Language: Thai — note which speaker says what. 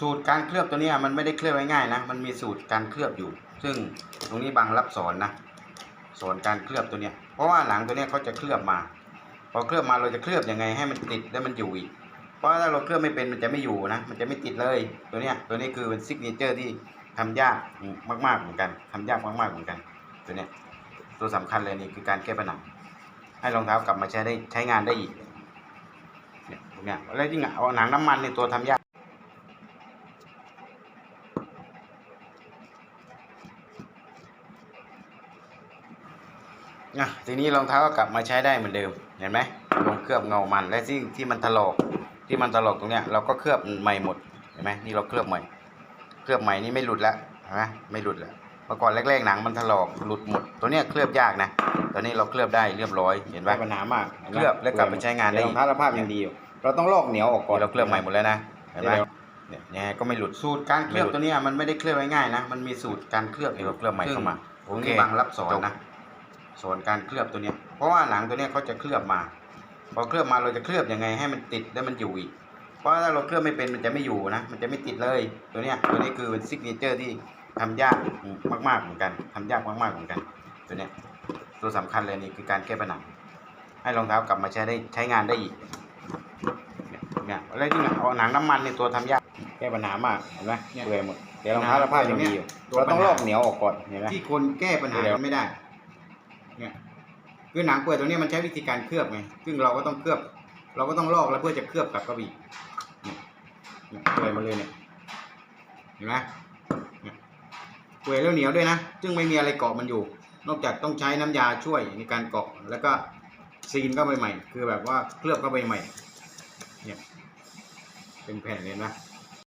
Speaker 1: สูตรการเคลือบตัวนี้มันไม่ได้เคลือบง่ายๆนะ มันมีสูตรการเคลือบอยู่ ซึ่งตรงนี้บางรับสอนนะ สอนการเคลือบตัวเนี้ย เพราะว่าหนังตัวเนี้ยเขาจะเคลือบมา พอเคลือบมาเราจะเคลือบยังไงให้มันติดและมันอยู่อีก เพราะถ้าเราเคลือบไม่เป็นมันจะไม่อยู่นะ มันจะไม่ติดเลย ตัวเนี้ย ตัวนี้คือเป็นซิกเนเจอร์ที่ทำยากมากๆเหมือนกันทำยากมากๆเหมือนกัน ตัวเนี้ย ตัวสำคัญเลยนี่คือการแก้ปัญหา ให้รองเท้ากลับมาใช้ได้ใช้งานได้อีก เนี่ยตรงเนี้ยแล้วจริงอะเอาหนังน้ำมันในตัวทำยาก อะทีนี้รองเท้าก็กลับมาใช้ได้เหมือนเดิมเห็นไหมลงเคลือบเงามันและที่ที่มันถลอกที่มันถลอกตรงเนี้ยเราก็เคลือบใหม่หมดเห็นไหมนี่เราเคลือบใหม่ เคลือบใหม่นี่ไม่หลุดแล้วเห็นไหมไม่หลุดแล้วเมื่อก่อนแรกๆหนังมันถลอกหลุดหมด ตัวเนี้ยเคลือบยากนะตอนนี้เราเคลือบได้เรียบร้อยเห็นไหม
Speaker 2: ปัญหามาก
Speaker 1: เคลือบแล้วกลับมาใช้งานได้
Speaker 2: รองเท้าสภาพยังดีอยู่เราต้องลอกเหนียวออกก่อน
Speaker 1: เราเคลือบใหม่หมดแล้วนะเห็นไหม
Speaker 2: เดี๋ยว
Speaker 1: เนี่ยยังไงก็ไม่หลุดสูตรการเคลือบตัวเนี้ยมันไม่ได้เคลือบง่ายๆนะ มันมีสูตรการเคลือบอยู่
Speaker 2: เราเคลือบใหม่เข้ามา
Speaker 1: ซึ่งผมนี่บางรับสอนนะ สอนการเคลือบตัวเนี้ยเพราะว่าหนังตัวเนี้ยเขาจะเคลือบมา พอเคลือบมาเราจะเคลือบยังไงให้มันติดและมันอยู่อีก เพราะถ้าเราเคลือบไม่เป็นมันจะไม่อยู่นะ มันจะไม่ติดเลยตัวเนี้ยตัวนี้คือเป็นซิกเนเจอร์ที่ทำยากมากๆเหมือนกันทำยากมากๆเหมือนกัน ตัวเนี้ยตัวสำคัญเลยนี่คือการแก้ปัญหาให้รองเท้ากลับมาใช้ได้ใช้งานได้อีกเนี่ยตรงเนี้ยแล้วจริงอะเอาหนังน้ำมันในตัวทำยาก
Speaker 2: แก้ปัญหามากเห็นไหม
Speaker 1: เนี่ย
Speaker 2: เปื่อยหมดเดี๋ยวรองเท้าสภาพยังดีอยู่
Speaker 1: ตัว
Speaker 2: เราต้อง
Speaker 1: ปัญหา
Speaker 2: ลอกเหนียวออกก่อนเห็นไหม
Speaker 1: ที่คนแก้ปัญหา
Speaker 2: เดี๋ยว
Speaker 1: ไม่ได้ เนี่ยคือหนังเปื่อยตัวนี้มันใช้วิธีการเคลือบไงซึ่งเราก็ต้องเคลือบ เราก็ต้องลอกแล้วเพื่อจะเคลือบกับกระบี่เนี่ยเปื่อยมาเลยเนี่ยเห็นไหมเปื่อยแล้วเหนียวด้วยนะซึ่งไม่มีอะไรเกาะมันอยู่ นอกจากต้องใช้น้ำยาช่วยในการเกาะแล้วก็ซีนเข้าไปใหม่ คือแบบว่าเคลือบเข้าไปใหม่ เนี่ยเป็นแผ่นเลยนะ